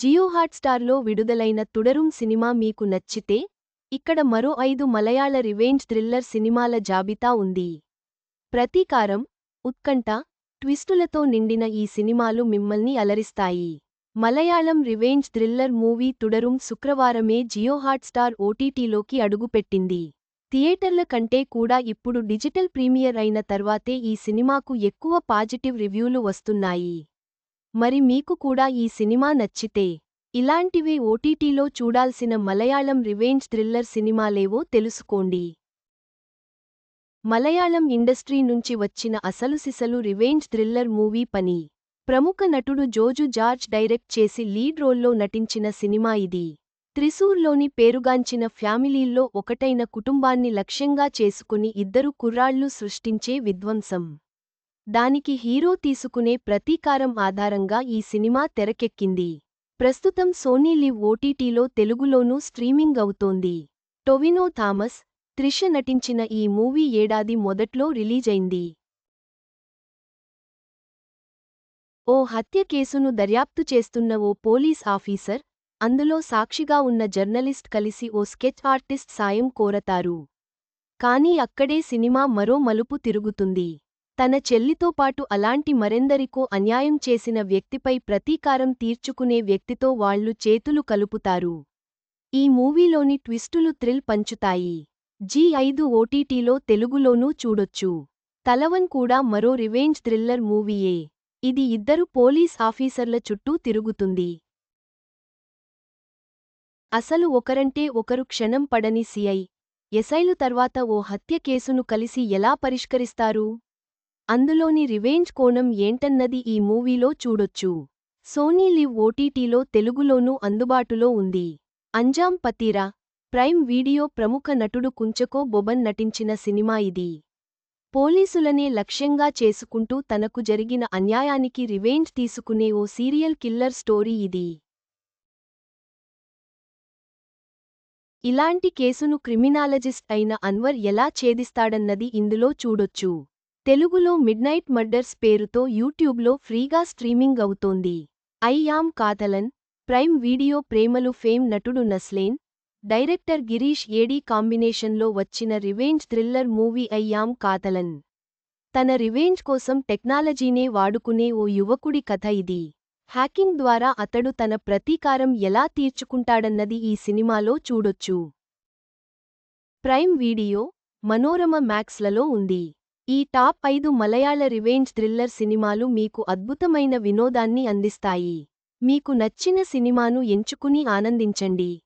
జియో హాట్స్టార్లో విడుదలైన తుడరుం సినిమా మీకు నచ్చితే ఇక్కడ మరో ఐదు మలయాళ రివెంజ్ థ్రిల్లర్ సినిమాల జాబితా ఉంది. ప్రతీకారం ఉత్కంఠ ట్విస్టులతో నిండిన ఈ సినిమాలు మిమ్మల్ని అలరిస్తాయి. Malayalam revenge thriller movie Thudarum శుక్రవారమే Jio Hotstar ఓటీటీలోకి అడుగుపెట్టింది. థియేటర్ల కంటే కూడా ఇప్పుడు డిజిటల్ ప్రీమియర్ అయిన తర్వాతే ఈ సినిమాకు ఎక్కువ పాజిటివ్ రివ్యూలు వస్తున్నాయి. మరి మీకు కూడా ఈ సినిమా నచ్చితే ఇలాంటివే ఓటీటీలో చూడాల్సిన మలయాళం రివెంజ్ థ్రిల్లర్ సినిమాలేవో తెలుసుకోండి. మలయాళం ఇండస్ట్రీ నుంచి వచ్చిన అసలు సిసలు రివెంజ్ థ్రిల్లర్ మూవీ పని. ప్రముఖ నటుడు జోజు జార్జ్ డైరెక్ట్ చేసి లీడ్ రోల్లో నటించిన సినిమా ఇది. త్రిశూర్లోని పేరుగాంచిన ఫ్యామిలీల్లో ఒకటైన కుటుంబాన్ని లక్ష్యంగా చేసుకుని ఇద్దరు కుర్రాళ్ళు సృష్టించే విధ్వంసం. దానికి హీరో తీసుకునే ప్రతీకారం ఆధారంగా ఈ సినిమా తెరకెక్కింది. ప్రస్తుతం సోనీ లివ్ ఓటీటీలో తెలుగులోనూ స్ట్రీమింగ్ అవుతోంది. టొవినో థామస్ త్రిష నటించిన ఈ మూవీ ఏడాది మొదట్లో రిలీజైంది. ఓ హత్య కేసును దర్యాప్తు చేస్తున్న ఓ పోలీస్ ఆఫీసర్ అందులో సాక్షిగా ఉన్న జర్నలిస్ట్ కలిసి ఓ స్కెచ్ ఆర్టిస్ట్ సాయం కోరతారు. కానీ అక్కడే సినిమా మరో మలుపు తిరుగుతుంది. తన చెల్లితో పాటు అలాంటి మరెందరికో అన్యాయం చేసిన వ్యక్తిపై ప్రతీకారం తీర్చుకునే వ్యక్తితో వాళ్ళు చేతులు కలుపుతారు. ఈ మూవీలోని ట్విస్టులు థ్రిల్ పంచుతాయి. జీ ఐదు ఓటీటీలో తెలుగులోనూ చూడొచ్చు. తలవన్ కూడా మరో రివెంజ్ థ్రిల్లర్ మూవీయే. ఇది ఇద్దరు పోలీస్ ఆఫీసర్ల చుట్టూ తిరుగుతుంది. అసలు ఒకరంటే ఒకరు క్షణం పడని సిఐ ఎసైలు తర్వాత ఓ హత్య కేసును కలిసి ఎలా పరిష్కరిస్తారు? అందులోని రివెంజ్ కోణం ఏంటన్నది ఈ మూవీలో చూడొచ్చు. సోనీ లివ్ ఓటీటీలో తెలుగులోనూ అందుబాటులో ఉంది. అంజాం పతీరా ప్రైమ్ వీడియో ప్రముఖ నటుడు కుంచకో బొబన్ నటించిన సినిమా ఇది. పోలీసులనే లక్ష్యంగా చేసుకుంటూ తనకు జరిగిన అన్యాయానికి రివెంజ్ తీసుకునే ఓ సీరియల్ కిల్లర్ స్టోరీ ఇది. ఇలాంటి కేసును క్రిమినాలజిస్ట్ అయిన అన్వర్ ఎలా ఛేదిస్తాడన్నది ఇందులో చూడొచ్చు. తెలుగులో మిడ్నైట్ మర్డర్స్ పేరుతో యూట్యూబ్లో ఫ్రీగా స్ట్రీమింగ్ అవుతోంది. I am Kathalan Prime Video Premalu fame నటుడు Naslen director Girish A D కాంబినేషన్లో వచ్చిన revenge thriller movie I Kathalan తన రివెంజ్ కోసం టెక్నాలజీనే వాడుకునే ఓ యువకుడి కథ ఇది. హ్యాకింగ్ ద్వారా అతడు తన ప్రతీకారం ఎలా తీర్చుకుంటాడన్నది ఈ సినిమాలో చూడొచ్చు. ప్రైమ్ వీడియో మనోరమ మ్యాక్స్లలో ఉంది. ఈ టాప్ ఐదు మలయాళ రివెంజ్ థ్రిల్లర్ సినిమాలు మీకు అద్భుతమైన వినోదాన్ని అందిస్తాయి. మీకు నచ్చిన సినిమాను ఎంచుకుని ఆనందించండి.